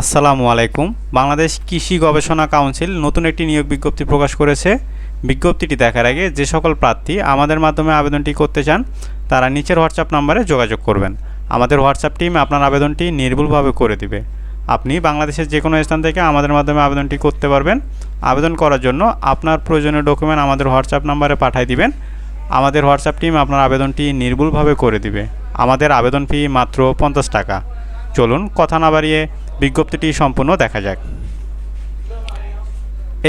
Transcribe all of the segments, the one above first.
আসসালামু আলাইকুম। বাংলাদেশ কৃষি গবেষণা কাউন্সিল নতুন একটি নিয়োগ বিজ্ঞপ্তি প্রকাশ করেছে। বিজ্ঞপ্তিটি দেখার আগে যে সকল প্রার্থী আমাদের মাধ্যমে আবেদনটি করতে চান, তারা নিচের হোয়াটসঅ্যাপ নাম্বারে যোগাযোগ করবেন। আমাদের হোয়াটসঅ্যাপ টিম আপনার আবেদনটি নির্ভুলভাবে করে দিবে। আপনি বাংলাদেশের যে কোনো স্থান থেকে আমাদের মাধ্যমে আবেদনটি করতে পারবেন। আবেদন করার জন্য আপনার প্রয়োজনীয় ডকুমেন্ট আমাদের হোয়াটসঅ্যাপ নাম্বারে পাঠিয়ে দিবেন। আমাদের হোয়াটসঅ্যাপ টিম আপনার আবেদনটি নির্ভুলভাবে করে দিবে। আমাদের আবেদন ফি মাত্র পঞ্চাশ টাকা। চলুন, কথা না বাড়িয়ে বিজ্ঞপ্তিটি সম্পূর্ণ দেখা যাক।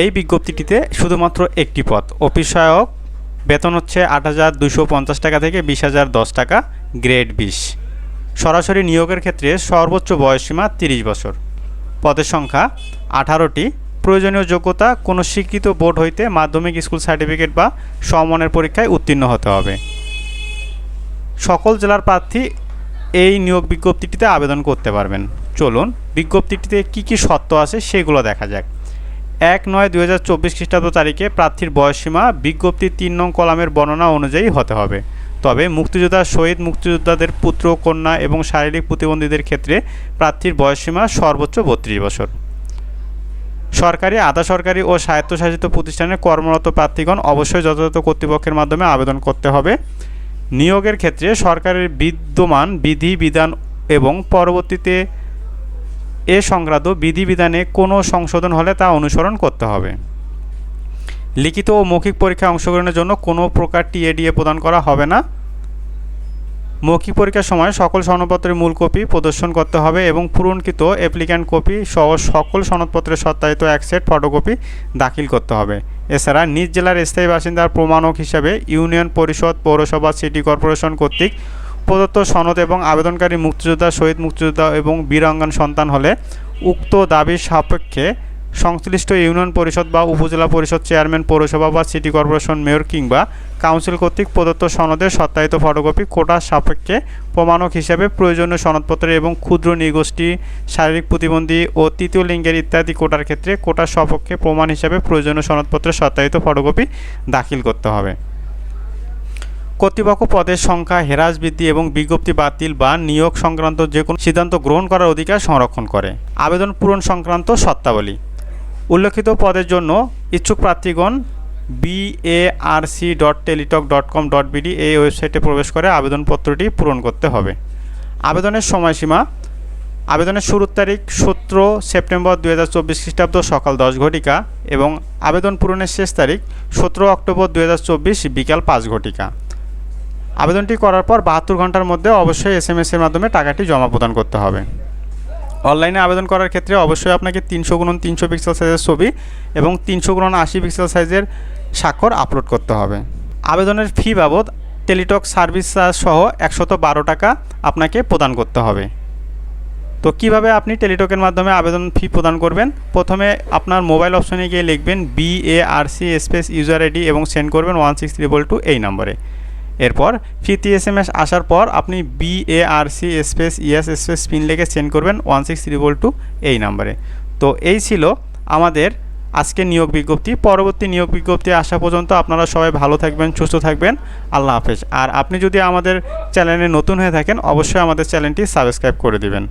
এই বিজ্ঞপ্তিটিতে শুধুমাত্র একটি পদ অফিস সহায়ক, বেতন হচ্ছে আট হাজার দুশো পঞ্চাশ টাকা থেকে বিশ হাজার দশ টাকা, গ্রেড বিশ। সরাসরি নিয়োগের ক্ষেত্রে সর্বোচ্চ বয়সসীমা তিরিশ বছর। পদের সংখ্যা আঠারোটি। প্রয়োজনীয় যোগ্যতা কোনো স্বীকৃত বোর্ড হইতে মাধ্যমিক স্কুল সার্টিফিকেট বা সমমানের পরীক্ষায় উত্তীর্ণ হতে হবে। সকল জেলার প্রার্থী এই নিয়োগ বিজ্ঞপ্তিটিতে আবেদন করতে পারবেন। চলুন বিজ্ঞপ্তিটিতে কী কী শর্ত আছে সেগুলো দেখা যাক। এক নয় দুই হাজার চব্বিশ খ্রিস্টাব্দ তারিখে প্রার্থীর বয়সসীমা, বিজ্ঞপ্তির তিন নং কলামের বর্ণনা অনুযায়ী হতে হবে। তবে মুক্তিযোদ্ধা, শহীদ মুক্তিযোদ্ধাদের পুত্র, কন্যা এবং শারীরিক প্রতিবন্ধীদের ক্ষেত্রে প্রার্থীর বয়সসীমা সর্বোচ্চ বত্রিশ বছর। সরকারি, আধা সরকারি ও স্বায়ত্তশাসিত প্রতিষ্ঠানে কর্মরত প্রার্থীগণ অবশ্যই যথাযথ কর্তৃপক্ষের মাধ্যমে আবেদন করতে হবে। নিয়োগের ক্ষেত্রে সরকারের বিদ্যমান বিধি, বিধান এবং পরবর্তীতে এ সংক্রান্ত বিধিবিধানে কোনো সংশোধন হলে তা অনুসরণ করতে হবে। লিখিত ও মৌখিক পরীক্ষায় অংশগ্রহণের জন্য কোনো প্রকার টিএডিএ প্রদান করা হবে না। মৌখিক পরীক্ষার সময় সকল সনদপত্রের মূল কপি প্রদর্শন করতে হবে এবং পূরণকৃত অ্যাপ্লিক্যান্ট কপি সহ সকল সনদপত্রের সত্যায়িত এক সেট ফটোকপি দাখিল করতে হবে। এছাড়া নিজ জেলার স্থায়ী বাসিন্দার প্রমাণক হিসাবে ইউনিয়ন পরিষদ, পৌরসভা, সিটি কর্পোরেশন কর্তৃক প্রদত্ত সনদ এবং আবেদনকারী মুক্তিযোদ্ধা, শহীদ মুক্তিযোদ্ধা এবং বীরাঙ্গন সন্তান হলে উক্ত দাবির সাপেক্ষে সংশ্লিষ্ট ইউনিয়ন পরিষদ বা উপজেলা পরিষদ চেয়ারম্যান, পৌরসভা বা সিটি কর্পোরেশন মেয়র কিংবা কাউন্সিল কর্তৃক প্রদত্ত সনদের সত্যায়িত ফটোকপি কোটার সাপেক্ষে প্রমাণক হিসেবে প্রয়োজনীয় সনদপত্র এবং ক্ষুদ্র নৃগোষ্ঠী, শারীরিক প্রতিবন্ধী ও তৃতীয় লিঙ্গের ইত্যাদি কোটার ক্ষেত্রে কোটার সপক্ষে প্রমাণ হিসেবে প্রয়োজনীয় সনদপত্রের সত্যায়িত ফটোকপি দাখিল করতে হবে। কর্তৃপক্ষ পদের সংখ্যা, হ্রাস বৃদ্ধি এবং বিজ্ঞপ্তি বাতিল বা নিয়োগ সংক্রান্ত যে কোনো সিদ্ধান্ত গ্রহণ করার অধিকার সংরক্ষণ করে। আবেদন পূরণ সংক্রান্ত শর্তাবলী। উল্লেখিত পদের জন্য ইচ্ছুক প্রার্থীগণ BARC dot Teletalk dot com dot BD এই ওয়েবসাইটে প্রবেশ করে আবেদনপত্রটি পূরণ করতে হবে। আবেদনের সময়সীমা, আবেদনের শুরুর তারিখ সতেরো সেপ্টেম্বর দু হাজার চব্বিশ খ্রিস্টাব্দ সকাল দশ ঘটিকা এবং আবেদন পূরণের শেষ তারিখ সতেরো অক্টোবর দু হাজার চব্বিশ বিকাল পাঁচ ঘটিকা। আবেদনটি করার পর বাহাত্তর ঘণ্টার মধ্যে অবশ্যই এস এম এসের মাধ্যমে টাকাটি জমা প্রদান করতে হবে। অনলাইনে আবেদন করার ক্ষেত্রে অবশ্যই আপনাকে তিনশো গুণন তিনশো পিক্সেল সাইজের ছবি এবং তিনশো গুণন আশি পিক্সেল সাইজের স্বাক্ষর আপলোড করতে হবে। আবেদনের ফি বাবদ টেলিটক সার্ভিস চার্জ সহ একশত বারো টাকা আপনাকে প্রদান করতে হবে। তো কীভাবে আপনি টেলিটকের মাধ্যমে আবেদন ফি প্রদান করবেন? প্রথমে আপনার মোবাইল অপশনে গিয়ে লিখবেন B A R C space user ID এবং সেন্ড করবেন ওয়ান সিক্স ত্রিবল টু এই নম্বরে। এরপর ফিফটি এস এম এস আসার পর আপনি B A R C space ES space PIN লেগে সেন্ড করবেন ওয়ান সিক্স ত্রিবল টু এই নাম্বারে তো এই ছিল আমাদের আজকে নিয়োগ বিজ্ঞপ্তি। পরবর্তী নিয়োগ বিজ্ঞপ্তি আসা পর্যন্ত আপনারা সবাই ভালো থাকবেন, সুস্থ থাকবেন। আল্লাহ হাফেজ। আর আপনি যদি আমাদের চ্যানেলে নতুন হয়ে থাকেন, অবশ্যই আমাদের চ্যানেলটি সাবস্ক্রাইব করে দিবেন।